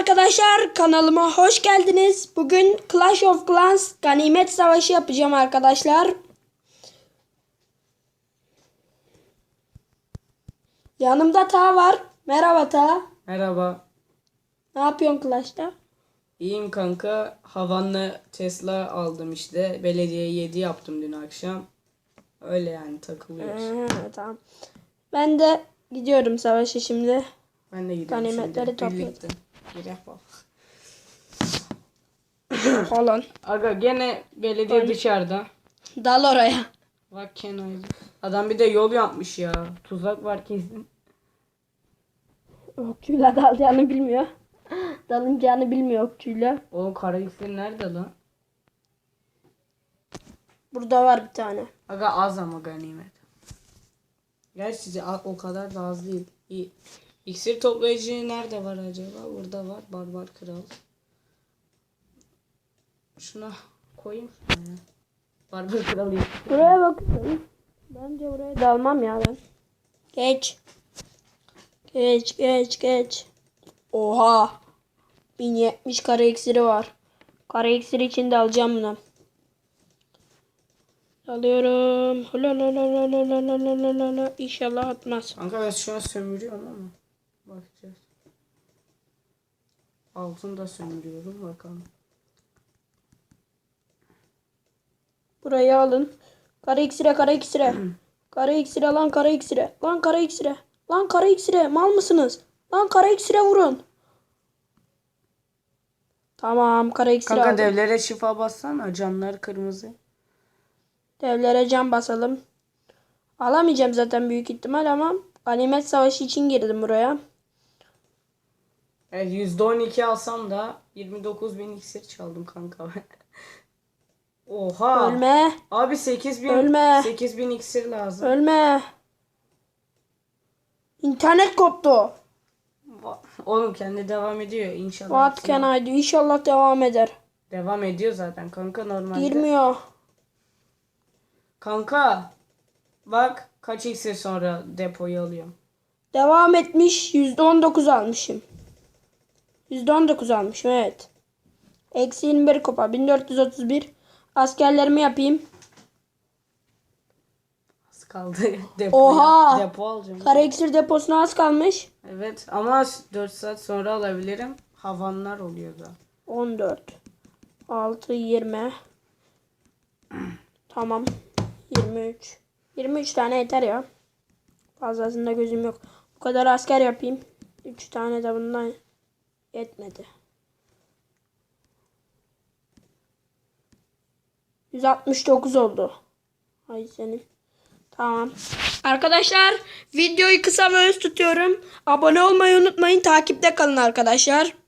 arkadaşlar kanalıma hoş geldiniz. Bugün Clash of Clans ganimet savaşı yapacağım arkadaşlar. Yanımda Ta var. Merhaba Ta. Merhaba. Ne yapıyorsun Clash'ta? İyiyim kanka. Havanlı Tesla aldım işte. Belediye 7 yaptım dün akşam. Öyle yani takılıyoruz. Ee, tamam. Ben de gidiyorum savaşa şimdi. Ben de gidiyorum Ganimetleri şimdi. Birlikte. Girek bak. Falan. Aga gene belediye dışarıda. Dal oraya. Bak kenaydı. Adam bir de yol yapmış ya. Tuzak var kesin. Okçuyla dalacağını bilmiyor. Dalınacağını bilmiyor okçuyla. O kara iksir nerede lan? Burada var bir tane. Aga az ama ganimet. Gerçi o kadar da az değil. İyi. İksir toplayıcı nerede var acaba? Burada var. Barbar kral. Şuna koyayım. şuna ya. Barbar kral yok. Buraya bakıyorum. Bence buraya dalmam ya ben. Geç. Geç geç geç. Oha. 1070 kare iksiri var. Kare iksiri için de alacağım bunu. Alıyorum. Hulalalalalalalalalala. İnşallah atmaz. Kanka ben şu an sömürüyorum ama. Bakacağız. Altın da sömürüyorum bakalım. Burayı alın. Kare iksire kare iksire. kare iksire lan kare iksire. Lan kare iksire. Lan kare iksire. Mal mısınız? Lan kare iksire vurun. Tamam kare iksire Kanka aldım. devlere şifa bassana. Canlar kırmızı. Devlere can basalım. Alamayacağım zaten büyük ihtimal ama ganimet savaşı için girdim buraya. Evet %12 alsam da 29 bin iksir çaldım kanka. Oha. Ölme. Abi 8000 Ölme. 8000 iksir lazım. Ölme. İnternet koptu. Oğlum kendi devam ediyor inşallah. What can I do? İnşallah devam eder. Devam ediyor zaten kanka normalde. Girmiyor. Kanka bak kaç iksir sonra depoyu alıyorum. Devam etmiş. %19 almışım. %19 almışım evet. Eksi 21 kupa. 1431. Askerlerimi yapayım. Az kaldı depoyu. Oha! Depo alacağım. Kara iksir deposuna az kalmış. Evet ama 4 saat sonra alabilirim. Havanlar oluyor da. 14. 6, 20. Tamam. 23. 23 tane yeter ya. Fazlasında gözüm yok. Bu kadar asker yapayım. 3 tane de bundan yetmedi. 169 oldu. Ay senin. Tamam. Arkadaşlar videoyu kısa ve öz tutuyorum. Abone olmayı unutmayın. Takipte kalın arkadaşlar.